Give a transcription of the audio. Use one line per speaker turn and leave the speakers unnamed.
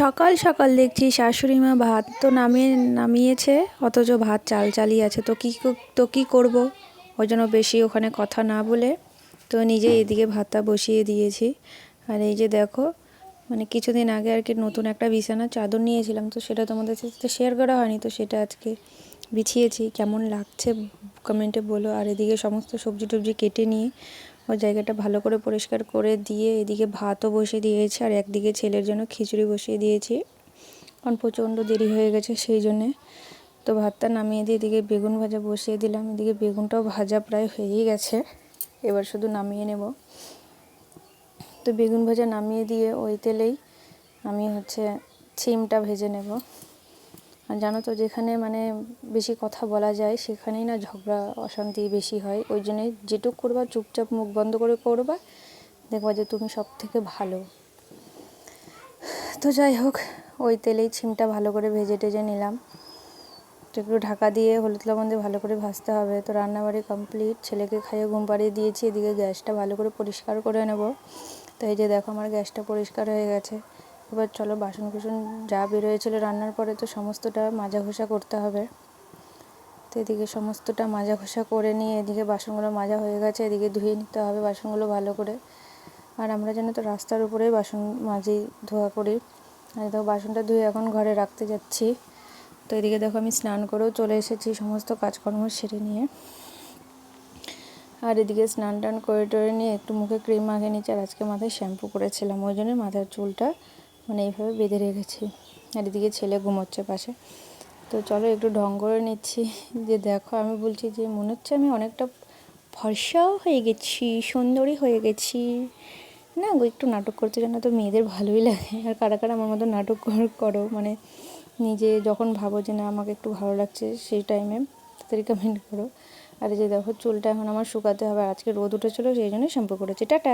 সকাল সকাল দেখছি শাশুড়ি মা ভাত তো নামিয়ে, নামিয়েছে, অথচ ভাত চাল চালই আছে। তো কী তো কী করব? ওই জন্য বেশি ওখানে কথা না বলে তো নিজে এদিকে ভাতটা বসিয়ে দিয়েছি। আর এই যে দেখো মানে কিছুদিন আগে আর কি নতুন একটা বিছানার চাদর নিয়েছিলাম, তো সেটা তোমাদের সাথে শেয়ার করা হয়নি, তো সেটা আজকে বিছিয়েছি। কেমন লাগছে? কমেন্টে বলো। আর এদিকে সমস্ত সবজি টবজি কেটে নিয়ে ওই জায়গাটা ভালো করে পরিষ্কার করে দিয়ে এদিকে ভাতও বসিয়ে দিয়েছি আর একদিকে ছেলের জন্য খিচুড়ি বসিয়ে দিয়েছি। কারণ প্রচণ্ড দেরি হয়ে গেছে সেই জন্যে। তো ভাতটা নামিয়ে দিয়ে এদিকে বেগুন ভাজা বসিয়ে দিলাম। এদিকে বেগুনটাও ভাজা প্রায় হয়েই গেছে। এবার শুধু নামিয়ে নেব। তো বেগুন ভাজা নামিয়ে দিয়ে ওই তেলেই আমি হচ্ছে সিমটা ভেজে নেব। জানো তো যেখানে মানে বেশি কথা বলা যায়, সেখানেই না ঝগড়া, অশান্তি বেশি হয়। ওই জন্যে যেটুক করবা, চুপচাপ মুখ বন্ধ করে করবা, দেখবা যে তুমি সব থেকে ভালো। তো যাই হোক, ওই তেলেই ছিমটা ভালো করে ভেজে টেজে নিলাম। তো একটু ঢাকা দিয়ে হলুদ লবণ দিয়ে ভালো করে ভাজতে হবে। তো রান্নাবাড়ি কমপ্লিট ছেলেকে খাইয়ে ঘুম পাড়িয়ে দিয়েছি, এদিকে গ্যাসটা ভালো করে পরিষ্কার করে নেব। তো এই যে দেখো, আমার গ্যাসটা পরিষ্কার হয়ে গেছে। এবার চলো বাসন কুসন যা বেরোয়েছিল রান্নার পরে তো সমস্তটা মাজা ঘষা করতে হবে। তো এদিকে সমস্তটা মাজা ঘষা করে নিয়ে এদিকে বাসনগুলো মাজা হয়ে গেছে, এদিকে ধুয়ে নিতে হবে বাসনগুলো ভালো করে। আর আমরা যেন তো রাস্তার উপরেই বাসন মাজি, ধোয়া করি। আর দেখো বাসনটা ধুয়ে এখন ঘরে রাখতে যাচ্ছি। তো এদিকে দেখো আমি স্নান করেও চলে এসেছি সমস্ত কাজকর্ম সেরে নিয়ে। আর এদিকে স্নান টান করে টরে নিয়ে একটু মুখে ক্রিম মাখে নিচ্ছি আর আজকে মাথায় শ্যাম্পু করেছিলাম, ওই জন্য মাথার চুলটা মানে এইভাবে বেঁধে রেখেছি। আর এদিকে ছেলে ঘুমোচ্ছে পাশে। তো চলো একটু ঢং করে নিচ্ছি। যে দেখো, আমি বলছি যে, মনে হচ্ছে আমি অনেকটা ফর্সাও হয়ে গেছি, সুন্দরী হয়ে গেছি। না গো, একটু নাটক করতে জানো তো মেয়েদের ভালোই লাগে। আর কারা কারা আমার মতো নাটক করো মানে নিজে যখন ভাবো যে, না, আমাকে একটু ভালো লাগছে সেই টাইমে তাড়াতাড়ি কমেন্ট করো। আর যে দেখো, চুলটা এখন আমার শুকাতে হবে। আজকে রোদ উঠেছিলো, সেই জন্য শ্যাম্পু করেছি। টাটা!